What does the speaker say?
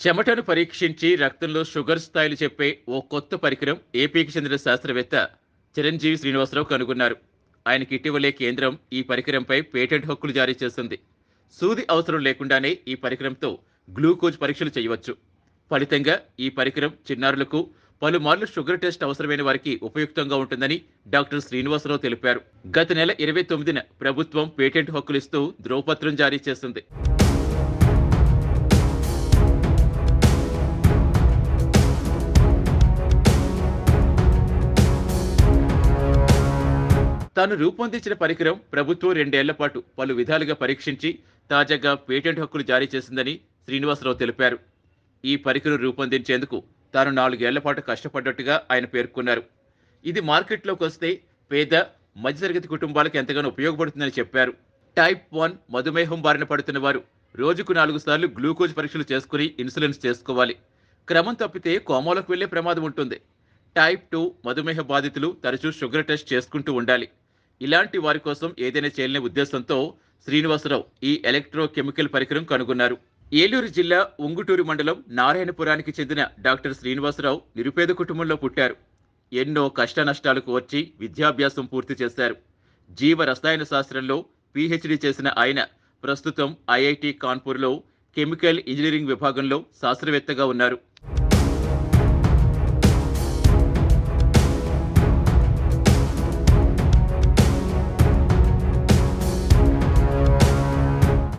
చెమటను పరీక్షించి రక్తంలో షుగర్ స్థాయిలు చెప్పే ఓ కొత్త పరికరం ఏపీకి చెందిన శాస్త్రవేత్త చిరంజీవి శ్రీనివాసరావు కనుగొన్నారు. ఆయనకి ఇటీవలే కేంద్రం ఈ పరికరంపై పేటెంట్ హక్కులు జారీ చేసింది సూది అవసరం లేకుండానే ఈ పరికరంతో గ్లూకోజ్ పరీక్షలు చేయవచ్చు. ఫలితంగా ఈ పరికరం చిన్నారులకు పలుమార్లు షుగర్ టెస్ట్ అవసరమైన వారికి ఉపయుక్తంగా ఉంటుందని డాక్టర్ శ్రీనివాసరావు తెలిపారు. గత నెల ఇరవై తొమ్మిదిన ప్రభుత్వం పేటెంట్ హక్కులు ఇస్తూ ధ్రువపత్రం జారీ చేసింది తాను రూపొందించిన పరికరం ప్రభుత్వం రెండేళ్ళ పాటు పలు విధాలుగా పరీక్షించి తాజాగా పేటెంట్ హక్కులు జారీ చేసిందని శ్రీనివాసరావు తెలిపారు. ఈ పరికరం రూపొందించేందుకు తాను నాలుగేళ్ళ పాటు కష్టపడ్డట్టుగా ఆయన పేర్కొన్నారు. ఇది మార్కెట్లోకి వస్తే పేద మధ్యతరగతి కుటుంబాలకు ఎంతగానో ఉపయోగపడుతుందని చెప్పారు. టైప్ వన్ మధుమేహం బారిన పడుతున్న వారు రోజుకు నాలుగు సార్లు గ్లూకోజ్ పరీక్షలు చేసుకుని ఇన్సులిన్స్ చేసుకోవాలి. క్రమం తప్పితే కోమాలోకి వెళ్ళే ప్రమాదం ఉంటుంది. టైప్ టూ మధుమేహ బాధితులు తరచూ షుగర్ టెస్ట్ చేసుకుంటూ ఉండాలి. ఇలాంటి వారి కోసం ఏదైనా చేయాలనే ఉద్దేశంతో శ్రీనివాసరావు ఈ ఎలక్ట్రో కెమికల్ పరికరం కనుగొన్నారు. ఏలూరు జిల్లా ఉంగుటూరు మండలం నారాయణపురానికి చెందిన డాక్టర్ శ్రీనివాసరావు నిరుపేద కుటుంబంలో పుట్టారు. ఎన్నో కష్టనష్టాలకు వచ్చి విద్యాభ్యాసం పూర్తి చేశారు. జీవ రసాయన శాస్త్రంలో పీహెచ్డీ చేసిన ఆయన ప్రస్తుతం ఐఐటి కాన్పూర్లో కెమికల్ ఇంజనీరింగ్ విభాగంలో శాస్త్రవేత్తగా ఉన్నారు.